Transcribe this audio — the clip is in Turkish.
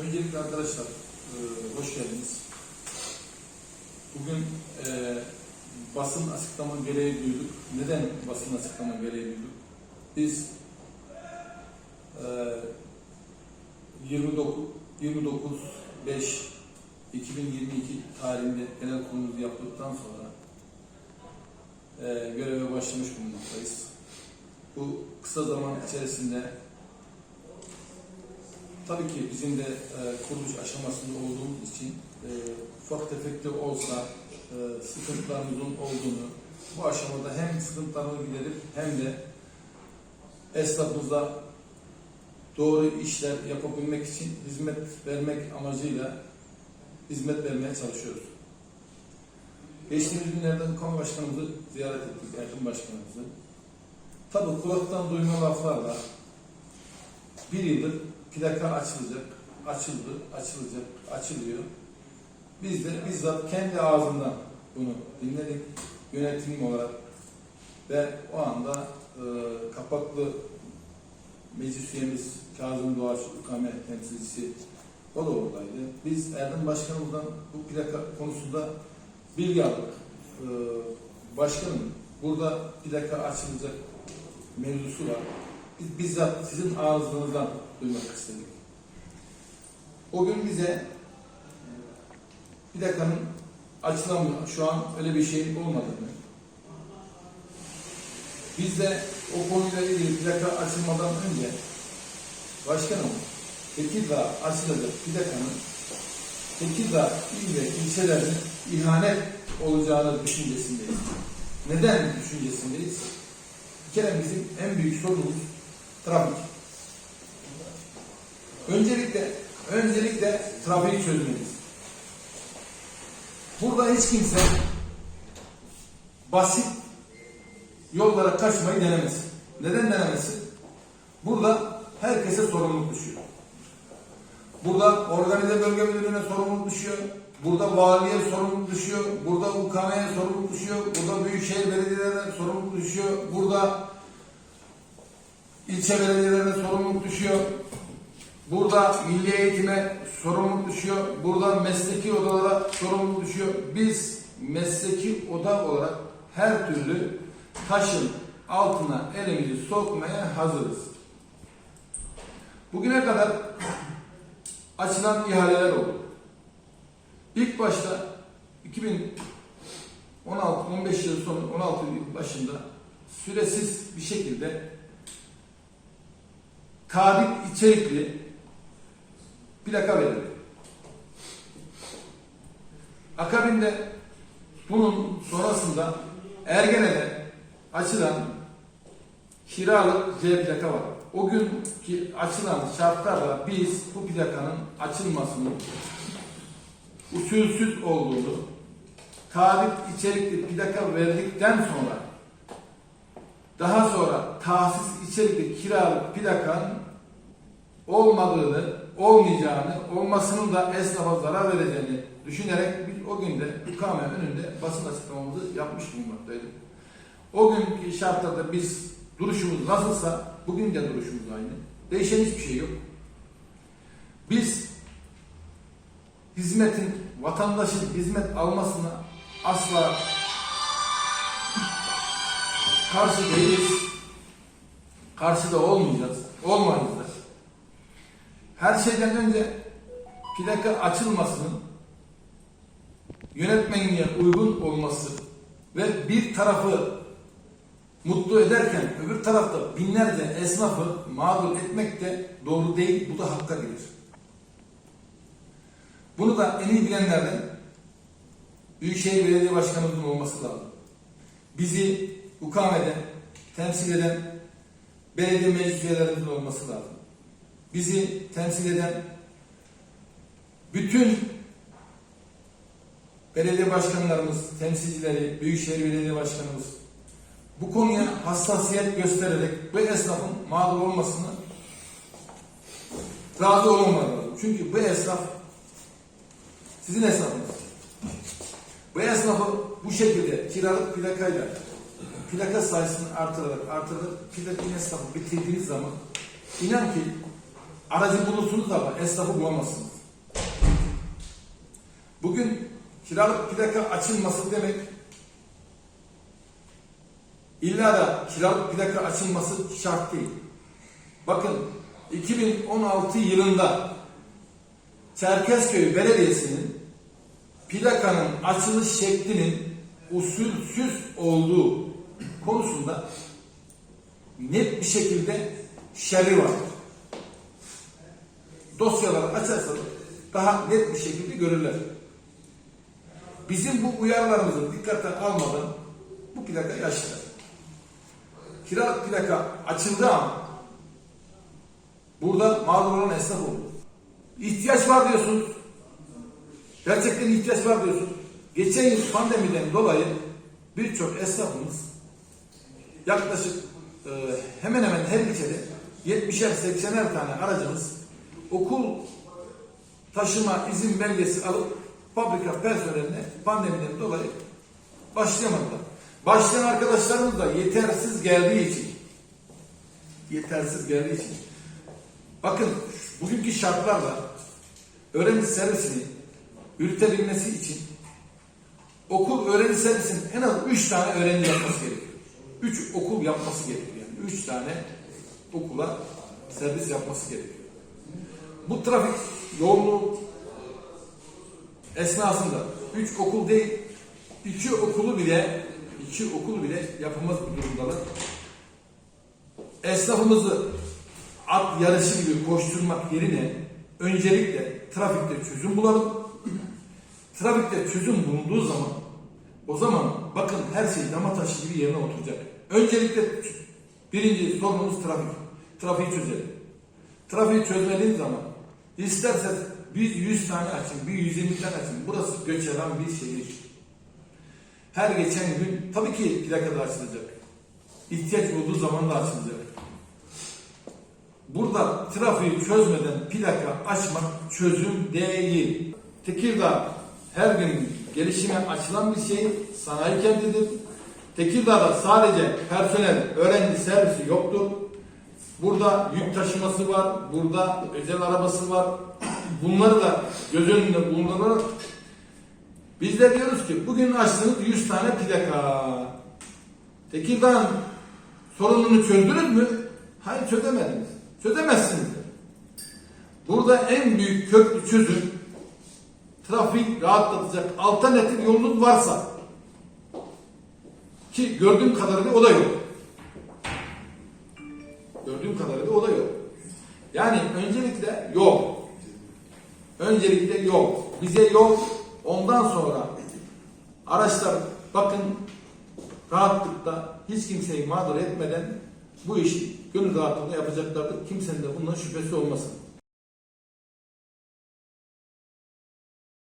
Öncelikle arkadaşlar e, hoş geldiniz. Bugün e, basın açıklama gereği duyduk. Neden basın açıklama gereği duyduk? Biz e, 29 29 5 2022 tarihinde genel kurulumuzu yaptıktan sonra e, göreve başlamış bulunmaktayız. Bu kısa zaman içerisinde Tabii ki bizim de e, kuruluş aşamasında olduğumuz için e, ufak tefek de olsa e, sıkıntılarımızın olduğunu, bu aşamada hem sıkıntılarını giderip hem de esnafımıza doğru işler yapabilmek için hizmet vermek amacıyla hizmet vermeye çalışıyoruz. Geçtiğimiz günlerde kamu başkanımızı ziyaret ettik, Erkin başkanımızı. Tabii kulaktan duyma laflarla bir yıldır plaka açılacak, açıldı, açılacak, açılıyor. Biz de bizzat kendi ağzından bunu dinledik yönetim olarak ve o anda e, kapaklı meclis üyemiz Kazım Doğaç Ukame temsilcisi o da oradaydı. Biz Erdem Başkanımızdan bu plaka konusunda bilgi aldık. E, başkanım burada plaka açılacak mevzusu var. Biz bizzat sizin ağzınızdan duymak istedik. O gün bize bir dakikanın açılamıyor. Şu an öyle bir şey olmadığını. Biz de o konuyla ilgili plaka açılmadan önce başkanım Tekirdağ açılacak plakanın Tekirdağ il ve ilçelerinin ihanet olacağını düşüncesindeyiz. Neden düşüncesindeyiz? Bir kere bizim en büyük sorunumuz trafik. Öncelikle öncelikle trafiği çözmeliyiz. Burada hiç kimse basit yollara kaçmayı denemesin. Neden denemesin? Burada herkese sorumluluk düşüyor. Burada organize bölge müdürlüğüne sorumluluk düşüyor. Burada valiye sorumluluk düşüyor. Burada UKM'ye sorumluluk düşüyor. Burada büyükşehir belediyelerine sorumluluk düşüyor. Burada ilçe belediyelerine sorumluluk düşüyor. Burada milli eğitime sorumluluk düşüyor. Burada mesleki odalara sorumluluk düşüyor. Biz mesleki oda olarak her türlü taşın altına elimizi sokmaya hazırız. Bugüne kadar açılan ihaleler oldu. İlk başta 2016-15 yıl sonu 16 yıl başında süresiz bir şekilde tabip içerikli plaka verildi. Akabinde bunun sonrasında Ergene'de açılan kiralık C plaka var. O günkü açılan şartlarla biz bu plakanın açılmasının usulsüz olduğunu, tabip içerikli plaka verdikten sonra daha sonra tahsis içerikli kiralık plakanın olmadığını, olmayacağını, olmasının da esnafa zarar vereceğini düşünerek biz o günde ikame önünde basın açıklamamızı yapmış bulunmaktaydık. O günkü şartlarda biz duruşumuz nasılsa bugün de duruşumuz aynı. Değişen hiçbir şey yok. Biz hizmetin, vatandaşın hizmet almasına asla karşı değiliz. Karşıda olmayacağız. Olmayız da. Her şeyden önce plaka açılmasının yönetmenliğe uygun olması ve bir tarafı mutlu ederken öbür tarafta binlerce esnafı mağdur etmek de doğru değil. Bu da hakka gelir. Bunu da en iyi bilenlerden Büyükşehir Belediye Başkanımızın olması lazım. Bizi UKM'de temsil eden belediye meclis üyelerimizin olması lazım. Bizi temsil eden bütün belediye başkanlarımız, temsilcileri, Büyükşehir Belediye Başkanımız bu konuya hassasiyet göstererek bu esnafın mağdur olmasını razı olmamalı. Çünkü bu esnaf sizin esnafınız. Bu esnafı bu şekilde kiralık plakayla plaka sayısını artırarak artırarak plaka esnafı bitirdiğiniz zaman inan ki aracı bulursunuz ama esnafı bulamazsınız. Bugün kiralık plaka açılması demek illa da kiralık plaka açılması şart değil. Bakın 2016 yılında Çerkezköy Belediyesi'nin plakanın açılış şeklinin usulsüz olduğu konusunda net bir şekilde şerri var. Dosyaları açarsanız daha net bir şekilde görürler. Bizim bu uyarılarımızı dikkate almadan bu plakayı açtılar. Kiralık plaka açıldığı an burada mağdur olan esnaf oldu. İhtiyaç var diyorsunuz. Gerçekten ihtiyaç var diyorsunuz. Geçen yıl pandemiden dolayı birçok esnafımız yaklaşık e, hemen hemen her ilçede 70'er 80'er tane aracımız okul taşıma izin belgesi alıp fabrika personeline pandemiden dolayı başlayamadılar. Başlayan arkadaşlarımız da yetersiz geldiği için yetersiz geldiği için bakın bugünkü şartlarla öğrenci servisini yürütebilmesi için okul öğrenci servisinin en az 3 tane öğrenci yapması gerekiyor. 3 okul yapması gerekiyor. Yani 3 tane okula servis yapması gerekiyor. Bu trafik yoğunluğu esnasında 3 okul değil 2 okulu bile 2 okul bile yapılmaz bir durumdalar. Esnafımızı at yarışı gibi koşturmak yerine öncelikle trafikte çözüm bulalım. Trafikte çözüm bulunduğu zaman o zaman bakın her şey dama taşı gibi yerine oturacak. Öncelikle birinci sorunumuz trafik. Trafiği çözelim. Trafiği çözmediğiniz zaman isterseniz biz 100 tane açın, bir 120 tane açın. Burası göç alan bir şehir. Her geçen gün tabii ki plaka da açılacak. İhtiyaç olduğu zaman da açılacak. Burada trafiği çözmeden plaka açmak çözüm değil. Tekirdağ her gün gelişime açılan bir şey, sanayi kentidir. Tekirdağ'da sadece personel, öğrenci servisi yoktur. Burada yük taşıması var, burada özel arabası var. Bunları da göz önünde bulundurarak biz de diyoruz ki bugün açtığınız 100 tane plaka. Tekirdağ'ın sorununu çözdünüz mü? Hayır çözemediniz. Çözemezsiniz. Burada en büyük köklü çözüm trafik rahatlatacak alternatif yolunuz varsa ki gördüğüm kadarıyla o da yok. Gördüğüm kadarıyla o da yok. Yani öncelikle yol. Öncelikle yol. Bize yol ondan sonra araçlar bakın rahatlıkla hiç kimseyi mağdur etmeden bu işi gönül rahatlığında yapacaklardır. Kimsenin de bundan şüphesi olmasın.